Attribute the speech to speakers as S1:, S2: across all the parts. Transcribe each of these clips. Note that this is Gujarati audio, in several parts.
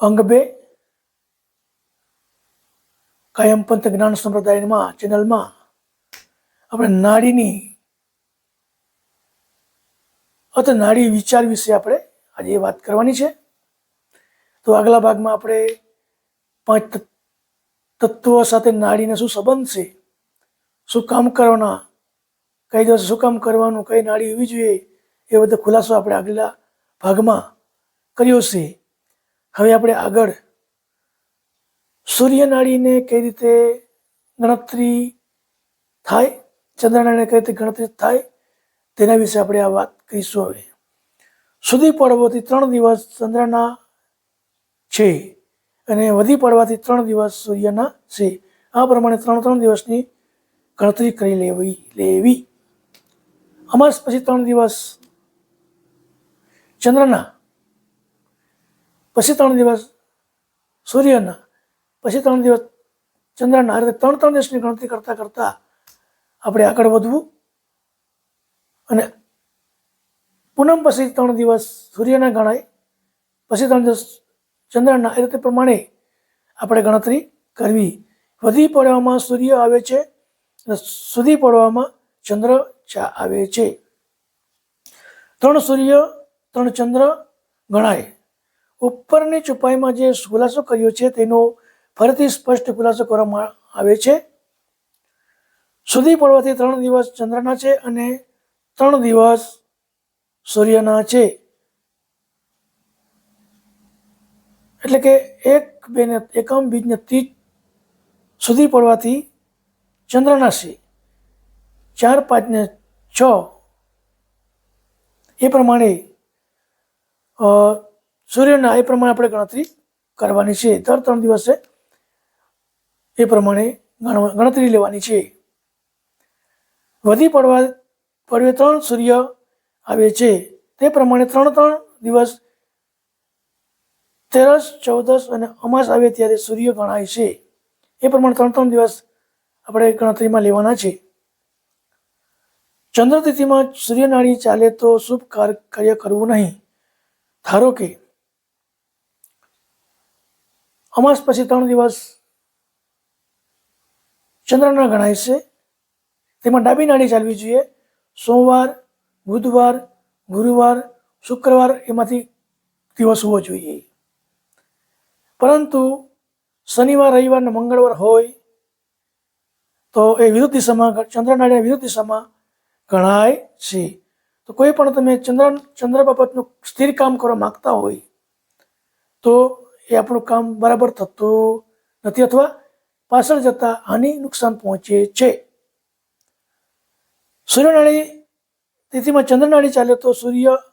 S1: અંગ બે કાયમ પંથ જ્ઞાન સંપ્રદાયમાં, ચેનલમાં આપણે નાડીની અથવા નાડી વિચાર વિશે આપણે આજે વાત કરવાની છે. તો આગલા ભાગમાં આપણે પાંચ તત્- તત્વો સાથે નાડીને શું સંબંધ છે? શું કામ કરવાના? કઈ દિવસે શું કામ કરવાનું? કઈ નાડી હોવી જોઈએ? એ બધો ખુલાસો આપણે આગલા ભાગમાં કર્યો છે. હવે આપણે આગળ. સૂર્યનાળીને કઈ રીતે ગણતરી થાય? ચંદ્રનાળીને કઈ રીતે ગણતરી થાય? તેના વિશે આપણે આ વાત કરીશું હવે. સુધી પડવાથી ત્રણ દિવસ ચંદ્રના છે અને વધી પડવાથી ત્રણ દિવસ સૂર્યના છે. આ પ્રમાણે ત્રણ ત્રણ દિવસની ગણતરી કરી લેવી લેવી. અમાસ પછી ત્રણ દિવસ ચંદ્રના પછી ત્રણ દિવસ સૂર્યના, પછી ત્રણ દિવસ ચંદ્રના આ રીતે ત્રણ ત્રણ દિવસની ગણતરી કરતાં કરતાં આપણે આગળ વધવું અને પૂનમ પછી ત્રણ દિવસ સૂર્યના ગણાય, પછી ત્રણ દિવસ ચંદ્રના, એ રીતે પ્રમાણે આપણે ગણતરી કરવી. વધી પડવામાં સૂર્ય આવે છે અને સુધી પડવામાં ચંદ્ર આવે છે. ત્રણ સૂર્ય, ત્રણ ચંદ્ર ગણાય. ઉપરની ચોપાઈમાં જે ખુલાસો કર્યો છે, તેનો ફરીથી સ્પષ્ટ ખુલાસો કરવામાં આવે છે. સુધી પડવાથી ત્રણ દિવસ ચંદ્રના છે અને ત્રણ દિવસ સૂર્યના છે. એટલે કે એક બે ને એકમ બીજને ત્રીજ સુધી પડવાથી ચંદ્રના છે. ચાર પાંચ ને છ. એ પ્રમાણે સૂર્યના એ પ્રમાણે આપણે ગણતરી કરવાની છે. દર ત્રણ દિવસે એ પ્રમાણે ગણતરી લેવાની છે. વધી પડવા પડવે ત્રણ સૂર્ય આવે છે. તે પ્રમાણે ત્રણ ત્રણ દિવસ તેરસ, ચૌદસ અને અમાસ આવે ત્યારે સૂર્ય ગણાય છે. એ પ્રમાણે ત્રણ ત્રણ દિવસ આપણે ગણતરીમાં લેવાના છે. ચંદ્રતિથિમાં સૂર્યનાળી ચાલે તો શુભ કાર- કાર્ય કરવું નહીં. ધારો કે અમાસ પછી ત્રણ દિવસ ચંદ્રના ગણાય છે. તેમાં ડાબી નાડી ચાલવી જોઈએ. સોમવાર, બુધવાર, ગુરુવાર, શુક્રવાર એમાંથી દિવસ હોવો જોઈએ. પરંતુ શનિવાર, રવિવાર અને મંગળવાર હોય તો એ વિરુદ્ધ દિશામાં ચંદ્રનાડીના વિરુદ્ધ દિશામાં ગણાય છે. તો કોઈ પણ તમે ચંદ્ર ચંદ્ર બાબતનું સ્થિર કામ કરવા માગતા હોય તો એ આપણું કામ બરાબર થતું નથી અથવા પાછળ જતા હાનિ નુકસાન પહોંચે છે. સૂર્યનાળી તિથિમાં ચંદ્રનાળી ચાલે તો સૂર્યના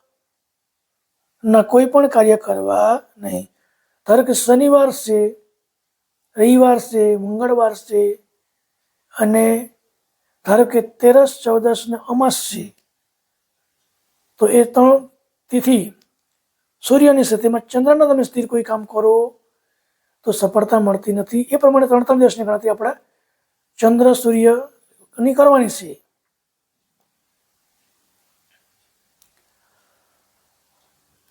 S1: કોઈ પણ કાર્ય કરવા નહીં. ધારો કે શનિવાર છે, રવિવાર છે, મંગળવાર છે અને ધારો કે તેરસ, ચૌદસ ને અમાસ છે, તો એ ત્રણ તિથિ સૂર્યની સ્થિતિમાં તેમાં ચંદ્રના તમે સ્થિર કોઈ કામ કરો, તો સફળતા મળતી નથી. એ પ્રમાણે ત્રણ ત્રણ દિવસની ગણતરી આપણે ચંદ્ર સૂર્યની કરવાની છે.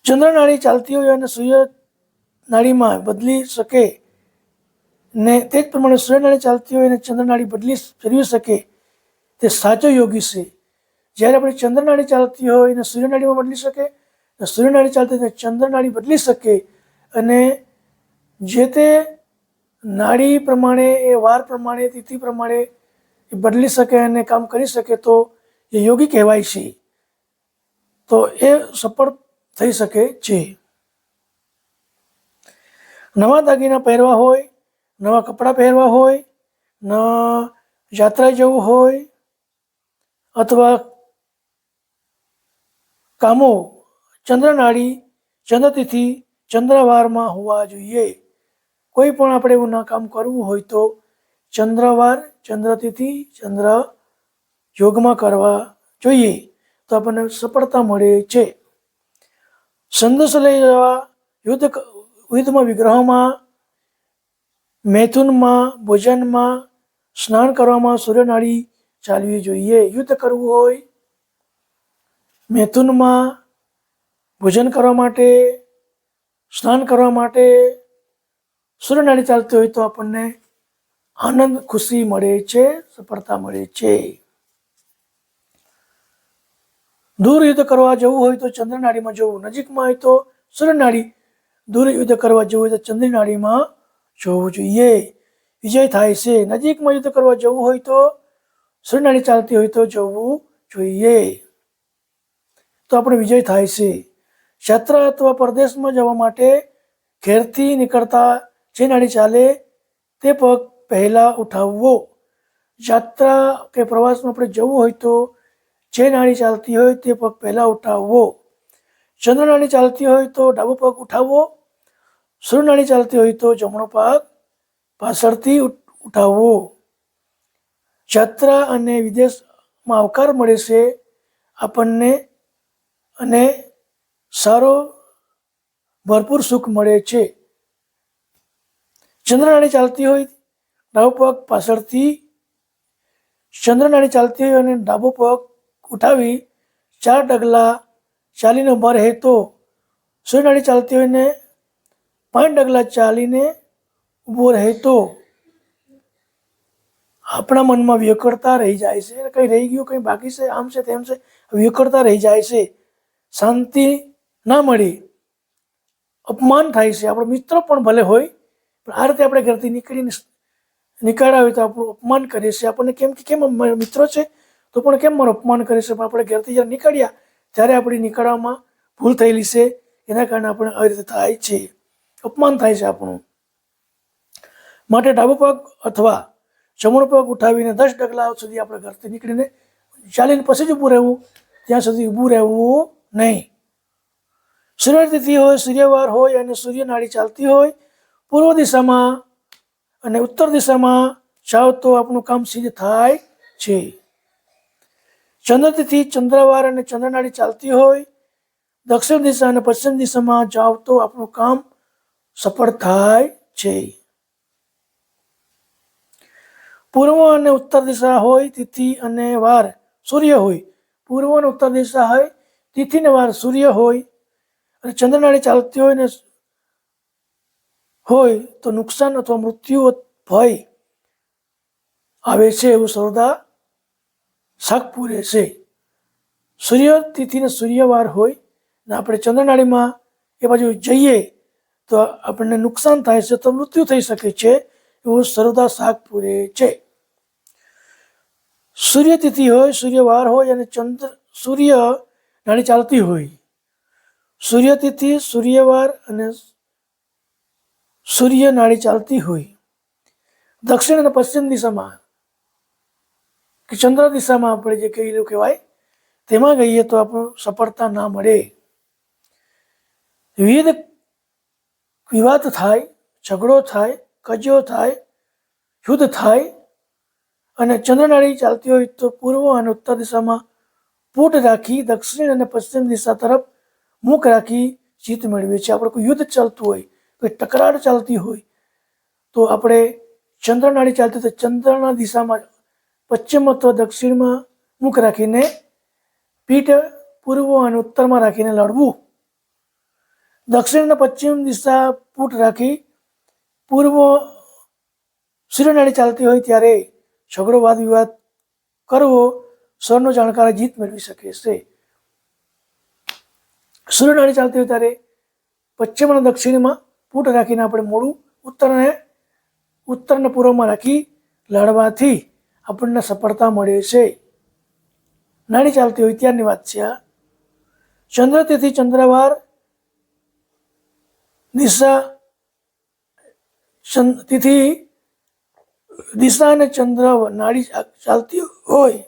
S1: ચંદ્ર નાળી ચાલતી હોય અને સૂર્ય નાળીમાં બદલી શકે ને તે જ પ્રમાણે સૂર્ય નાડી ચાલતી હોય અને ચંદ્ર નાડી બદલી ફેરવી શકે તે સાચો યોગી છે. જ્યારે આપણે ચંદ્ર નાડી ચાલતી હોય અને સૂર્ય નાડીમાં બદલી શકે અને ચાલતી હોય ચંદ્રનાળી બદલી શકે અને જે તે નાડી પ્રમાણે, એ વાર પ્રમાણે, તિથિ પ્રમાણે એ બદલી શકે અને કામ કરી શકે તો એ યોગી કહેવાય છે. તો એ સફળ થઈ શકે છે. નવા દાગીના પહેરવા હોય, નવા કપડાં પહેરવા હોય ન યાત્રા જવું હોય, અથવા કામો ચંદ્રનાળી, ચંદ્રતિથિ ચંદ્રવારમાં હોવા જોઈએ. કોઈ પણ આપણે એવું ના કામ કરવું હોય તો ચંદ્રવાર, ચંદ્રતિથિ, ચંદ્ર યોગમાં કરવા જોઈએ. તો આપણને સફળતા મળે છે. સંદેશ લઈ જવા યુદ્ધ યુદ્ધમાં વિગ્રહોમાં, મૈથુનમાં, ભોજનમાં સ્નાન કરવામાં સૂર્યનાળી ચાલવી જોઈએ. યુદ્ધ કરવું હોય, મૈથુનમાં ભોજન કરવા માટે, સ્નાન કરવા માટે સૂર્યનારાયણ ચાલતી હોય તો આપણને આનંદ, ખુશી મળે છે, સફળતા મળે છે. દૂર યુદ્ધ કરવા જવું હોય તો ચંદ્રનાળીમાં જવું, નજીકમાં હોય તો સૂર્યનાળી દૂર યુદ્ધ કરવા જવું હોય તો ચંદ્રનાળીમાં જવું જોઈએ. વિજય થાય છે. નજીકમાં યુદ્ધ કરવા જવું હોય તો સૂર્યનાળી ચાલતી હોય તો જવું જોઈએ. તો આપણે વિજય થાય છે. યાત્રા અથવા પરદેશમાં જવા માટે ઘેરથી નીકળતા જે નાડી ચાલે તે પગ પહેલાં ઉઠાવવો. યાત્રા કે પ્રવાસમાં આપણે જવું હોય તો જે નાડી ચાલતી હોય તે પગ પહેલાં ઉઠાવવો. ચંદ્ર નાડી ચાલતી હોય તો ડાબો પગ ઉઠાવવો. સૂર્ય ચાલતી હોય તો જમણો પગ પાછળથી ઉઠાવવો. યાત્રા અને વિદેશમાં આવકાર મળે છે આપણને અને સારો, ભરપૂર સુખ મળે છે. ચંદ્રનાળી ચાલતી હોય, ડાબો પગ પાછળથી ચંદ્રનાળી ચાલતી હોય અને ડાબો પગ ઉઠાવી ચાર ડગલા ચાલીને ઊભા રહે તો સૂર્યનાળી ચાલતી હોય ને પાંચ ડગલા ચાલીને ઊભો રહે તો આપણા મનમાં વ્યકળતા રહી જાય છે. કંઈ રહી ગયું, કંઈ બાકી છે, આમ છે તેમ છે, વ્યકળતા રહી જાય છે. શાંતિ ના મળી. અપમાન થાય છે. આપણો મિત્ર પણ ભલે હોય, પણ આ રીતે આપણે ઘરથી નીકળીને નીકળ્યા હોય તો આપણું અપમાન કરીએ છીએ આપણને કેમ કે, કેમ મિત્રો છે? તો પણ કેમ મારું અપમાન કરે છે? પણ આપણે ઘરથી જ્યારે નીકળ્યા, ત્યારે આપણી નીકળવામાં ભૂલ થયેલી છે. એના કારણે આપણે આવી રીતે થાય છે. અપમાન થાય છે આપણું. માટે ડાબો પગ અથવા જમણો પગ ઉઠાવીને દસ ડગલા સુધી આપણે ઘરથી નીકળીને ચાલીને પછી જ ઊભું રહેવું. ત્યાં સુધી ઊભું રહેવું નહીં. સૂર્ય તિથિ હોય, સૂર્યવાર હોય અને સૂર્યનાળી ચાલતી હોય, પૂર્વ દિશામાં અને ઉત્તર દિશામાં જાઓ તો આપણું કામ સિદ્ધ થાય છે. ચંદ્રતિથિ ચંદ્રવાર અને ચંદ્રનાળી ચાલતી હોય, દક્ષિણ દિશા અને પશ્ચિમ દિશામાં જાઓ તો આપણું કામ સફળ થાય છે. પૂર્વ અને ઉત્તર દિશા હોય, તિથિ અને વાર સૂર્ય હોય. પૂર્વ અને ઉત્તર દિશા હોય, તિથિ ને વાર સૂર્ય હોય. અને ચંદ્રનાળી ચાલતી હોય ને હોય તો નુકસાન અથવા મૃત્યુ ભય આવે છે એવું સૌદા શાક પૂરે છે. સૂર્ય તિથિને સૂર્યવાર હોય ને આપણે ચંદ્રનાળીમાં એ બાજુ જઈએ તો આપણને નુકસાન થાય છે તો મૃત્યુ થઈ શકે છે એવું સરોદા શાક પૂરે છે. સૂર્ય તિથિ હોય, સૂર્યવાર હોય અને ચંદ્ર, સૂર્ય નાળી ચાલતી હોય સૂર્ય તિથિ સૂર્યવાર અને સૂર્ય નાળી ચાલતી હોય. દક્ષિણ અને પશ્ચિમ દિશામાં કે ચંદ્ર દિશામાં આપણે જે કહેલું કહેવાય, તેમાં ગઈએ તો આપણું સફળતા ના મળે. વિવિધ વિવાદ થાય, ઝઘડો થાય, કજિયો થાય, યુદ્ધ થાય અને ચંદ્રનાળી ચાલતી હોય તો પૂર્વ અને ઉત્તર દિશામાં પૂટ રાખી દક્ષિણ અને પશ્ચિમ દિશા તરફ મુખ રાખી જીત મેળવીએ છીએ. આપણે કોઈ યુદ્ધ ચાલતું હોય, કોઈ ટકરાર ચાલતી હોય, તો આપણે ચંદ્રનાળી ચાલતી તો ચંદ્રના દિશામાં પશ્ચિમ અથવા દક્ષિણમાં મુખ રાખીને પીઠ પૂર્વ અને ઉત્તરમાં રાખીને લડવું. દક્ષિણ અને પશ્ચિમ દિશા પૂટ રાખી પૂર્વ સૂર્યનાળી ચાલતી હોય ત્યારે ઝઘડો વાદ વિવાદ કરવો, સ્વરનો જાણકાર જીત મેળવી શકે છે. સૂર્યનાળી ચાલતી હોય ત્યારે પશ્ચિમ અને દક્ષિણમાં પૂટ રાખીને આપણે મોડું ઉત્તરને ઉત્તરને પૂર્વમાં રાખી લડવાથી આપણને સફળતા મળે છે. નાળી ચાલતી હોય ત્યારની વાત છે આ. ચંદ્ર તિથિ ચંદ્રવાર દિશા તિથિ દિશા અને ચંદ્ર નાળી ચાલતી હોય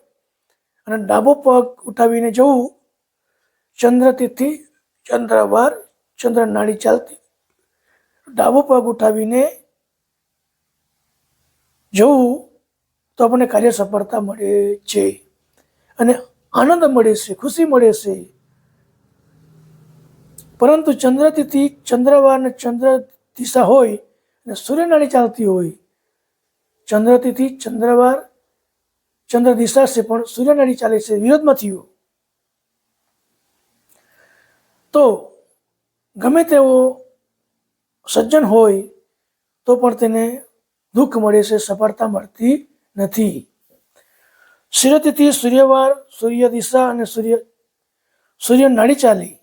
S1: અને ડાબો પગ ઉઠાવીને જવું ચંદ્ર તિથિ ચંદ્રવાર ચંદ્ર નાળી ચાલતી. ડાબો પગ ઉઠાવીને જવું તો આપણને કાર્ય સફળતા મળે છે અને આનંદ મળે છે, ખુશી મળે છે. પરંતુ ચંદ્રતિથિ ચંદ્રવાર અને ચંદ્ર દિશા હોય અને સૂર્યનાળી ચાલતી હોય, ચંદ્રતિથિ ચંદ્રવાર ચંદ્ર દિશા છે પણ સૂર્યનાળી ચાલે છે, વિરોધમાં થયું. તો ગમે તેવો સજ્જન હોય, તો પણ તેને દુઃખ મળે છે, સફળતા મળતી નથી. સૂર્યતિથિ, સૂર્યવાર સૂર્ય દિશા અને સૂર્ય સૂર્ય નાડી ચાલી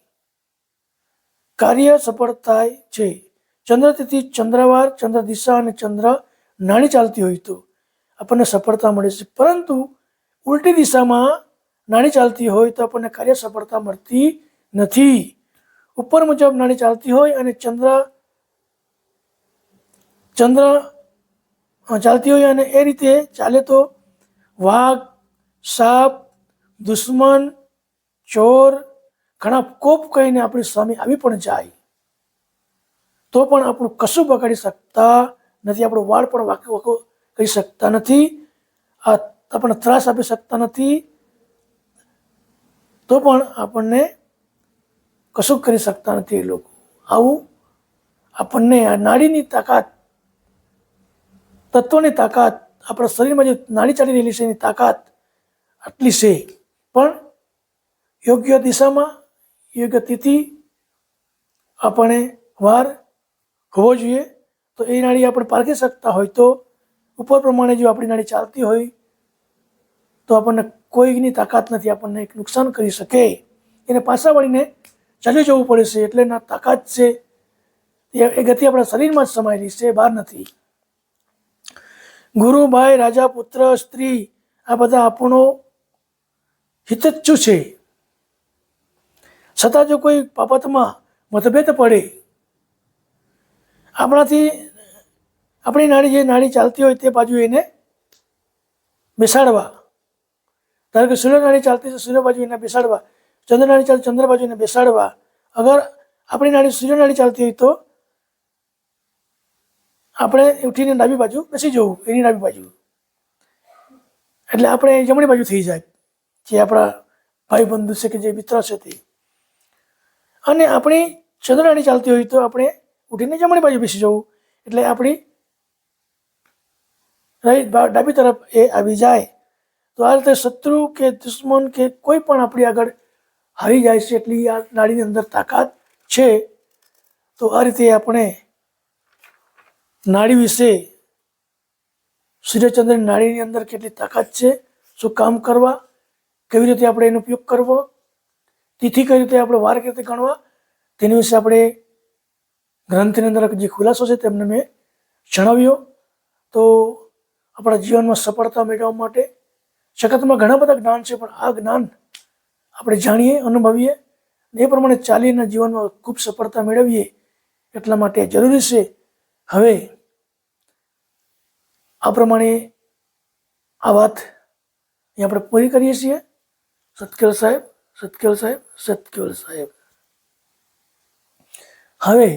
S1: કાર્ય સફળ થાય છે. ચંદ્રતિથિ ચંદ્રવાર ચંદ્ર દિશા અને ચંદ્ર નાણી ચાલતી હોય તો આપણને સફળતા મળે છે. પરંતુ ઉલટી દિશામાં નાણી ચાલતી હોય તો આપણને કાર્ય સફળતા મળતી નથી. ઉપર મુજબ નાણી ચાલતી હોય અને ચંદ્ર ચંદ્ર ચાલતી હોય અને એ રીતે ચાલે તો વાઘ, સાપ, દુશ્મન, ચોર ઘણા કોપ કહીને આપણી સામે આવી પણ જાય. તો પણ આપણું કશું બગાડી શકતા નથી, આપણું વાળ પણ વાંકો વાંકો કરી શકતા નથી, આ આપણને ત્રાસ આપી શકતા નથી. તો પણ આપણને કશું કરી શકતા નથી એ લોકો. આવું આપણને આ નાડીની તાકાત, તત્વોની તાકાત, આપણા શરીરમાં જે નાડી ચાલી રહેલી છે એની તાકાત આટલી છે. પણ યોગ્ય દિશામાં, યોગ્ય તિથિ આપણે વાર હોવો જોઈએ. તો એ નાડી આપણે પારખી શકતા હોય તો ઉપર પ્રમાણે જો આપણી નાડી ચાલતી હોય, તો આપણને કોઈની તાકાત નથી, આપણને એક નુકસાન કરી શકે. એને પાછા વળીને ચાલી જવું પડે છે, એટલે એના તાકાત છે. એ ગતિ આપણા શરીરમાં જ સમાયેલી છે, બહાર નથી. ગુરુ ભાઈ રાજા, પુત્ર, સ્ત્રી, આ બધા આપણો હિતચ્છુ છે. છતાં જો કોઈ બાબતમાં મતભેદ પડે, આપણાથી આપણી નાડી જે નાડી ચાલતી હોય તે બાજુ એને બેસાડવા. ધારો કે સૂર્ય નાડી ચાલતી છે સૂર્ય બાજુ એને બેસાડવા. ચંદ્ર નાડી ચાલતી ચંદ્ર બાજુને બેસાડવા. અગર આપણી નાળી સૂર્ય નાડી ચાલતી હોય તો આપણે ઉઠીને ડાબી બાજુ બેસી જવું, એની ડાબી બાજુ. એટલે આપણે જમણી બાજુ થઈ જાય, જે આપણા ભાઈ બંધુ છે કે જે મિત્ર છે તે. અને આપણી ચંદ્રનાળી ચાલતી હોય તો આપણે ઉઠીને જમણી બાજુ બેસી જવું. એટલે આપણી રાઈટ ડાબી તરફ એ આવી જાય. તો આ રીતે શત્રુ કે દુશ્મન કે કોઈ પણ આપણી આગળ હારી જાય છે એટલી આ નાડીની અંદર તાકાત છે. તો આ રીતે આપણે નાડી વિશે સૂર્યચંદ્ર નાડીની અંદર કેટલી તાકાત છે, શું કામ કરવા, કેવી રીતે આપણે એનો ઉપયોગ કરવો, તિથિ કઈ રીતે આપણે વાર રીતે ગણવા, તેની વિશે આપણે ગ્રંથની અંદર જે ખુલાસો છે તેમને મેં જણાવ્યો. તો આપણા જીવનમાં સફળતા મેળવવા માટે જગતમાં ઘણા બધા જ્ઞાન છે, પણ આ જ્ઞાન આપણે જાણીએ, અનુભવીએ અને એ પ્રમાણે ચાલીને જીવનમાં ખૂબ સફળતા મેળવીએ એટલા માટે જરૂરી છે. હવે આ પ્રમાણે આ વાત એ આપણે પૂરી કરીએ છીએ. સત્કેલ સાહેબ સત્કેલ સાહેબ સત્કેલ સાહેબ. હવે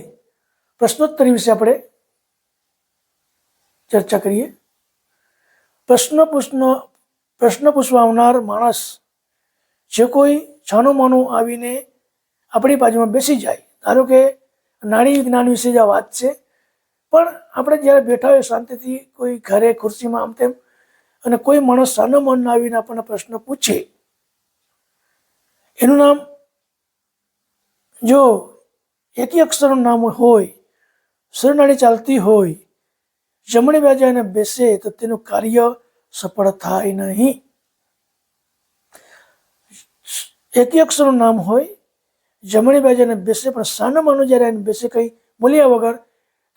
S1: પ્રશ્નોત્તરી વિશે આપણે ચર્ચા કરીએ. પ્રશ્ન પૂછનો, પ્રશ્ન પૂછવા આવનાર માણસ જે કોઈ છાનું માનું આવીને આપણી બાજુમાં બેસી જાય, ધારો કે નાણી વિજ્ઞાન વિશે જ આ વાત છે, પણ આપણે જ્યારે બેઠા હોય શાંતિથી, કોઈ ઘરે ખુરશીમાં આમ તેમ, અને કોઈ માણસ સાનો મન આવીને આપણને પ્રશ્ન પૂછે, એનું નામ, જો એકી અક્ષરનું નામ હોય સૂર્યનાળી ચાલતી હોય, જમણી બાજુ એને બેસે, તો તેનું કાર્ય સફળ થાય નહીં. એકી અક્ષરનું નામ હોય જમણી બાજુ એને બેસે, પણ સાનો માનું જ્યારે એને બેસે કંઈ બોલ્યા વગર,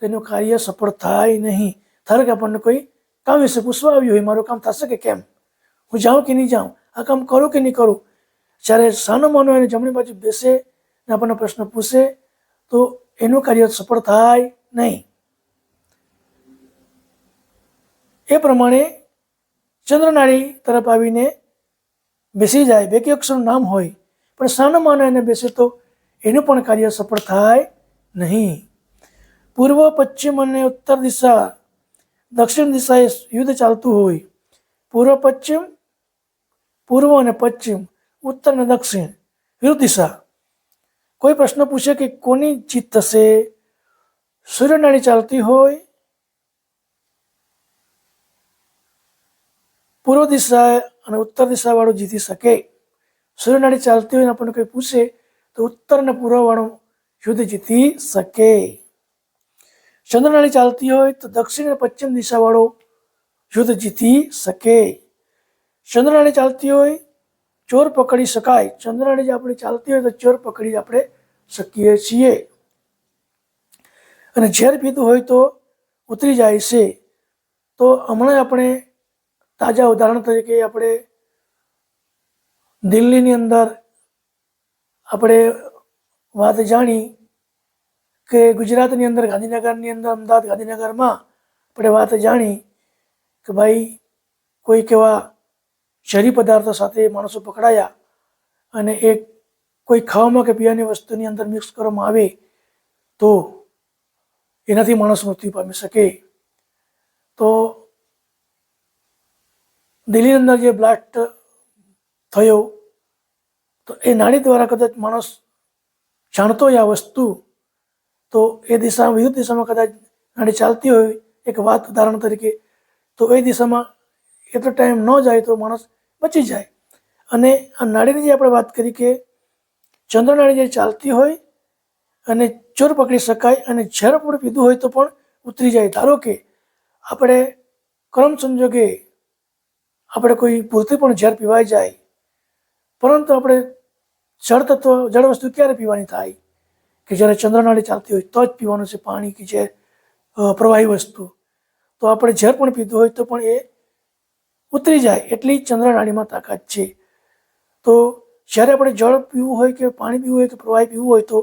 S1: તેનું કાર્ય સફળ થાય નહીં. ધારો કે આપણને કોઈ કામ વિશે પૂછવા આવ્યું હોય, મારું કામ થશે કે કેમ? હું જાઉં કે નહીં જાઉં? આ કામ કરું કે નહીં કરું? જ્યારે સાનો માનો એને જમણી બાજુ બેસે ને આપણને પ્રશ્ન પૂછે, તો એનું કાર્ય સફળ થાય નહીં. એ પ્રમાણે ચંદ્રનાળી તરફ આવીને બેસી જાય બે કે અક્ષરનું નામ હોય, પણ સાનો માનો એને બેસે તો એનું પણ કાર્ય સફળ થાય નહીં. પૂર્વ, પશ્ચિમ અને ઉત્તર દિશા, દક્ષિણ દિશાએ યુદ્ધ ચાલતું હોય. પૂર્વ, પશ્ચિમ, પૂર્વ અને પશ્ચિમ, ઉત્તર અને દક્ષિણ, વિરુદ્ધ દિશા. કોઈ પ્રશ્ન પૂછે કે કોની જીત થશે? સૂર્યનાળી ચાલતી હોય, પૂર્વ દિશા અને ઉત્તર દિશાવાળો જીતી શકે. સૂર્યનાળી ચાલતી હોય આપણને કોઈ પૂછે, તો ઉત્તર અને પૂર્વવાળું યુદ્ધ જીતી શકે. ચંદ્રનાળી ચાલતી હોય, તો દક્ષિણ અને પશ્ચિમ દિશાવાળો યુદ્ધ જીતી શકે. ચંદ્રનાળી ચાલતી હોય, ચોર પકડી શકાય. ચંદ્રનાળી જે આપણી ચાલતી હોય, તો ચોર પકડી આપણે શકીએ છીએ. અને ઝેર પીધું હોય તો ઉતરી જાય છે. તો હમણાં આપણે તાજા ઉદાહરણ તરીકે આપણે દિલ્હીની અંદર આપણે વાત જાણી કે ગુજરાતની અંદર, ગાંધીનગરની અંદર, અમદાવાદ, ગાંધીનગરમાં આપણે વાત જાણી કે ભાઈ કોઈક એવા ઝેરી પદાર્થો સાથે માણસો પકડાયા અને એક કોઈ ખાવામાં કે પીવાની વસ્તુની અંદર મિક્સ કરવામાં આવે તો એનાથી માણસ મૃત્યુ પામી શકે. તો દિલ્હીની અંદર જે બ્લાસ્ટ થયો. તો એ નાડી દ્વારા કદાચ માણસ જાણતો હોય આ વસ્તુ, તો એ દિશામાં, વિરુદ્ધ દિશામાં કદાચ નાડી ચાલતી હોય, એક વાત ઉદાહરણ તરીકે, તો એ દિશામાં એટલો ટાઈમ ન જાય તો માણસ બચી જાય. અને આ નાડીની જે આપણે વાત કરી કે ચંદ્રનાળી જે ચાલતી હોય અને ચોર પકડી શકાય અને ઝેર પણ પીધું હોય તો પણ ઉતરી જાય. ધારો કે આપણે કરમ સંજોગે આપણે કોઈ ભૂલથી પણ ઝેર પીવાઈ જાય. પરંતુ આપણે જળ તત્વ, જળ વસ્તુ ક્યારે પીવાની થાય? કે જ્યારે ચંદ્રનાળી ચાલતી હોય તો જ પીવાનું છે પાણી કે જે પ્રવાહી વસ્તુ. તો આપણે ઝેર પણ પીધું હોય તો પણ એ ઉતરી જાય એટલી ચંદ્રનાળીમાં તાકાત છે. તો જ્યારે આપણે જળ પીવું હોય કે પાણી પીવું હોય કે પ્રવાહી પીવું હોય તો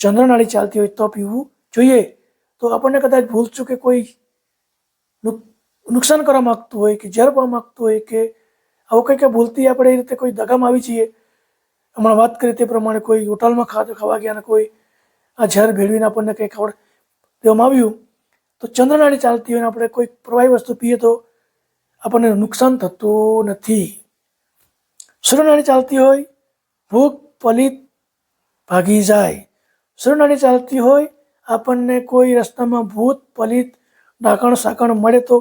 S1: ચંદ્રનાળી ચાલતી હોય તો પીવું જોઈએ. તો આપણને કદાચ ભૂલશું કે કોઈ નુકસાન કરવા માગતું હોય કે ઝેર પાવા માગતું હોય કે આવું કંઈક ભૂલથી આપણે એ રીતે કોઈ દગામાં આવી જઈએ. હમણાં વાત કરી તે પ્રમાણે કોઈ હોટલમાં ખાતું ખાવા ગયા અને કોઈ આ ઝેર ભેળવીને આપણને કંઈ ખબર દેવામાં આવ્યું, તો ચંદ્રનાળી ચાલતી હોય આપણે કોઈ પ્રવાહી વસ્તુ પીએ તો આપણને નુકસાન થતું નથી. સૂર્યનાળી ચાલતી હોય, ભૂખ પલિત ભાગી જાય. સૂર્યનાળી ચાલતી હોય, આપણને કોઈ રસ્તામાં ભૂત પલિત ડાકણ સાકણ મળે તો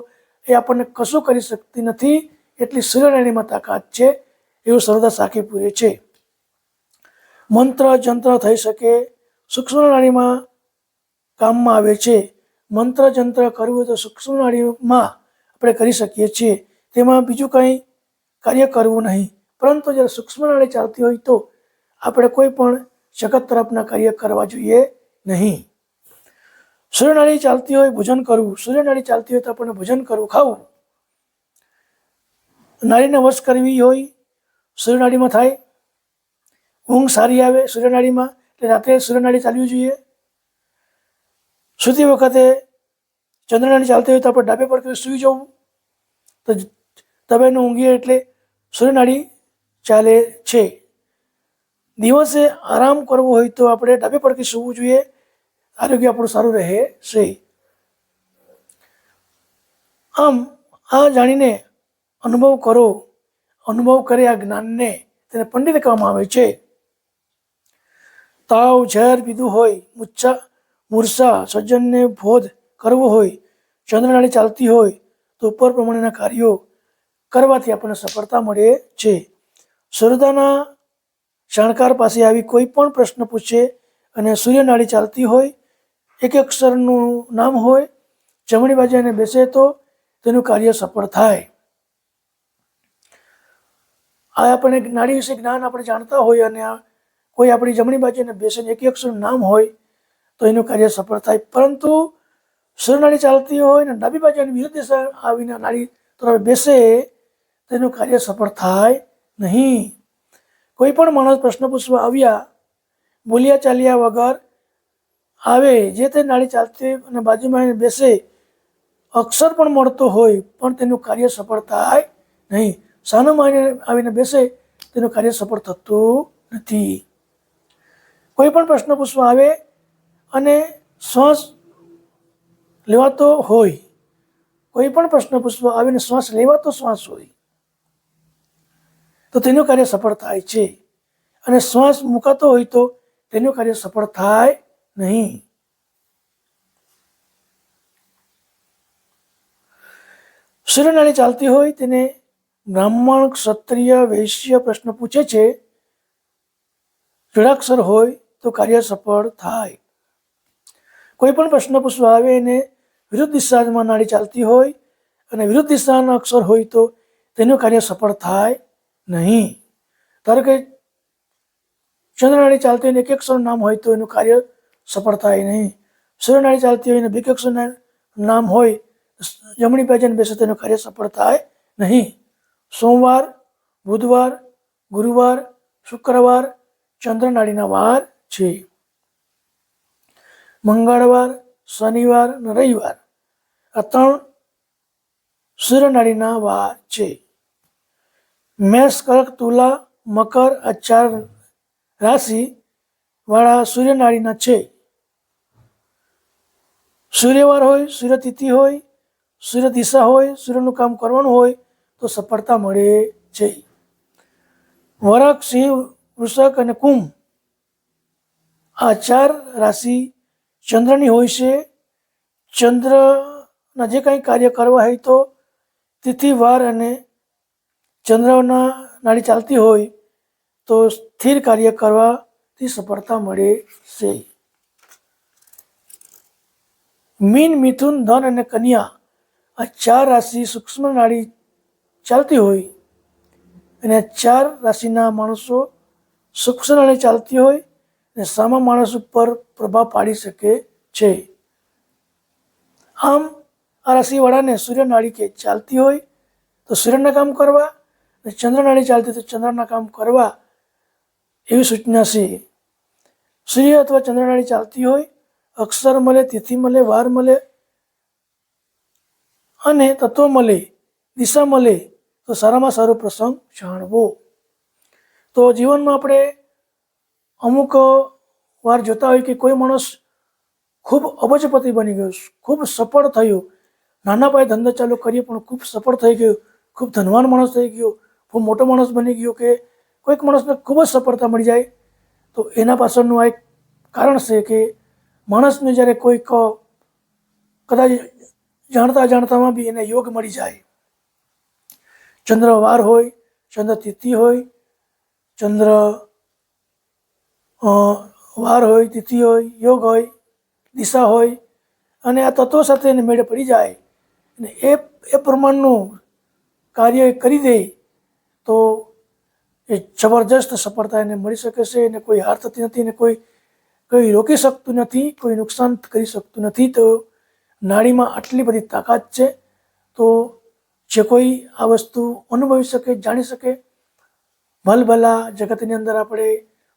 S1: એ આપણને કશું કરી શકતી નથી. એટલી સૂર્યનાળીમાં તાકાત છે, એવું સરદાર સાખી પૂરે છે. મંત્ર, જંત્ર થઈ શકે, સૂક્ષ્મ નાળીમાં કામમાં આવે છે. મંત્ર, જંત્ર કરવું તો સૂક્ષ્મ નાળીમાં આપણે કરી શકીએ છીએ. તેમાં બીજું કંઈ કાર્ય કરવું નહીં. પરંતુ જ્યારે સૂક્ષ્મ નાળી ચાલતી હોય તો આપણે કોઈ પણ જગત તરફના કાર્ય કરવા જોઈએ નહીં. સૂર્યનાળી ચાલતી હોય, ભોજન કરવું. સૂર્યનાળી ચાલતી હોય તો આપણને ભોજન કરવું, ખાવું. નાળીને વશ કરવી હોય, સૂર્યનાળીમાં થાય. ઊંઘ સારી આવે સૂર્યનાળીમાં, એટલે રાત્રે સૂર્યનાળી ચાલવી જોઈએ. સૂતી વખતે ચંદ્રનાળી ચાલતી હોય તો આપણે ડાબે પડકે સૂઈ જવું. તો તબેનું ઊંઘીએ એટલે સૂર્યનાળી ચાલે છે. દિવસે આરામ કરવો હોય તો આપણે ડાબે પડકી સૂવું જોઈએ. આરોગ્ય આપણું સારું રહે છે. આમ આ જાણીને અનુભવ કરો. અનુભવ કરે આ જ્ઞાનને તેને પંડિત કહેવામાં આવે છે. તાવ, ઝેર પીધું હોય મૂર્છા મૂર્છા, સજ્જનને બોધ કરવો હોય, ચંદ્રનાળી ચાલતી હોય, તો ઉપર પ્રમાણેના કાર્યો કરવાથી આપણને સફળતા મળે છે. સૂર્યદાના જાણકાર પાસે આવી કોઈ પણ પ્રશ્ન પૂછે અને સૂર્યનાળી ચાલતી હોય એક અક્ષરનું નામ હોય જમણી બાજુ એને બેસે તો તેનું કાર્ય સફળ થાય. આ આપણે નાડી વિશે જ્ઞાન આપણે જાણતા હોય અને કોઈ આપણી જમણી બાજુને બેસે એક અક્ષરનું નામ હોય, તો એનું કાર્ય સફળ થાય. પરંતુ સૂર્યનાળી ચાલતી હોય ને ડાબી બાજુની વિરુદ્ધ દિશા આવીને નાળી તરફ બેસે, તેનું કાર્ય સફળ થાય નહીં. કોઈ પણ માણસ પ્રશ્ન પૂછવા આવ્યા, બોલ્યા ચાલ્યા વગર આવે, જે તે નાળી ચાલતી અને બાજુમાં આવીને બેસે, અક્ષર પણ મળતો હોય, પણ તેનું કાર્ય સફળ થાય નહીં. સાનુમાં આવીને આવીને બેસે, તેનું કાર્ય સફળ થતું નથી. કોઈ પણ પ્રશ્ન પૂછવા આવે અને શ્વાસ લેવાતો હોય, કોઈ પણ પ્રશ્ન પૂછવા આવીને શ્વાસ લેવાતો શ્વાસ હોય, તો તેનું કાર્ય સફળ થાય છે. અને શ્વાસ મુકાતો હોય તો તેનું કાર્ય સફળ થાય નહીં. સૂર્યનાળી ચાલતી હોય તેને બ્રાહ્મણ ક્ષત્રિય વૈશ્ય પ્રશ્ન પૂછે છે, જોડાક્ષર હોય તો કાર્ય સફળ થાય. કોઈ પણ પ્રશ્ન પૂછવા આવે એને વિરુદ્ધ દિશામાં નાડી ચાલતી હોય અને વિરુદ્ધ દિશાના અક્ષર હોય તો તેનું કાર્ય સફળ થાય નહીં. ધારો કે ચંદ્રનાળી ચાલતી હોય એક એક અક્ષરનું નામ હોય તો એનું કાર્ય સફળ થાય નહીં. સૂર્યનાળી ચાલતી હોય ને બે નામ હોય, જમણી બાજુ બેસે તેનું કાર્ય સફળ થાય નહીં. સોમવાર, બુધવાર, ગુરુવાર, શુક્રવાર ચંદ્રનાળીના વાર છે. મંગળવાર, શનિવાર અને રવિવાર આ ત્રણ સૂર્યનાળીના વાર છે. મેષ, કર્ક, તુલા, મકર આ ચાર રાશિ વાળા સૂર્યનાળીના છે. સૂર્યવાર હોય, સૂર્યતિથિ હોય સૂર્ય દિશા હોય, સૂર્યનું કામ કરવાનું હોય, તો સફળતા મળે છે. વરક સિંહ, વૃષક અને કુંભ આ ચાર રાશિ ચંદ્રની હોય છે. ચંદ્રના જે કંઈ કાર્ય કરવા હોય તો તિથિ, વાર અને ચંદ્રના નાડી ચાલતી હોય તો સ્થિર કાર્ય કરવાથી સફળતા મળે છે. મીન, મિથુન, ધન અને કન્યા આ ચાર રાશિ સૂક્ષ્મ નાડી ચાલતી હોય અને ચાર રાશિના માણસો સૂક્ષ્મ નાડી ચાલતી હોય અને સામા માણસ ઉપર પ્રભાવ પાડી શકે છે. આમ આ રાશિવાળાને સૂર્યનાળી કે ચાલતી હોય તો સૂર્યના કામ કરવા અને ચંદ્રનાળી ચાલતી તો ચંદ્રના કામ કરવા એવી સૂચના છે. સૂર્ય અથવા ચંદ્રનાળી ચાલતી હોય અક્ષર મળે, તિથિ મળે, વાર મળે, અને તત્વ મળે, દિશા મળે, તો સારામાં સારો પ્રસંગ જાણવો. તો જીવનમાં આપણે અમુક વાર જોતા હોય કે કોઈ માણસ ખૂબ અબજપતિ બની ગયો, ખૂબ સફળ થયો. નાના પાયે ધંધો ચાલુ કરીએ પણ ખૂબ સફળ થઈ ગયો, ખૂબ ધનવાન માણસ થઈ ગયો, ખૂબ મોટો માણસ બની ગયો કે કોઈક માણસને ખૂબ જ સફળતા મળી જાય. તો એના પાછળનું આ એક કારણ છે કે માણસને જ્યારે કોઈક કદાચ જાણતા જાણતામાં બી એને યોગ મળી જાય. ચંદ્ર વાર હોય, ચંદ્ર તિથિ હોય, ચંદ્ર વાર હોય, તિથિ હોય, યોગ હોય, દિશા હોય, અને આ તત્વો સાથે એને મેળે પડી જાય. અને એ એ પ્રમાણનું કાર્ય કરી દે, તો એ જબરજસ્ત સફળતા એને મળી શકે છે, એને કોઈ હાર થતી નથી ને કોઈ કોઈ રોકી શકતું નથી, કોઈ નુકસાન કરી શકતું નથી, તો નાડીમાં આટલી બધી તાકાત છે, તો જે કોઈ આ વસ્તુ અનુભવી શકે, જાણી શકે. ભલભલા જગતની અંદર આપણે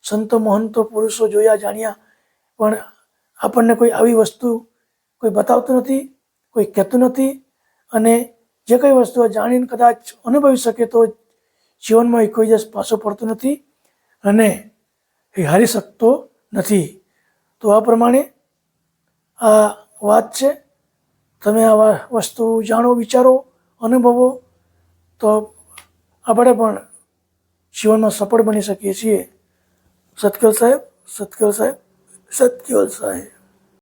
S1: સંતો, મહંતો, પુરુષો જોયા, જાણ્યા, પણ આપણને કોઈ આવી વસ્તુ કોઈ બતાવતું નથી, કોઈ કહેતું નથી, અને જે કઈ વસ્તુ જાણીને કદાચ અનુભવી શકે, તો જીવનમાં કોઈ દિવસ પાછો પડતો નથી, અને એ હારી શકતો નથી. તો આ પ્રમાણે આ વાત છે. તમે આ વસ્તુ જાણો, વિચારો, અનુભવો, તો આપણે પણ જીવનમાં સફળ બની શકીએ છીએ. સતકેલ સાહેબ, સતકલ સાહેબ, સતકેલ સાહેબ.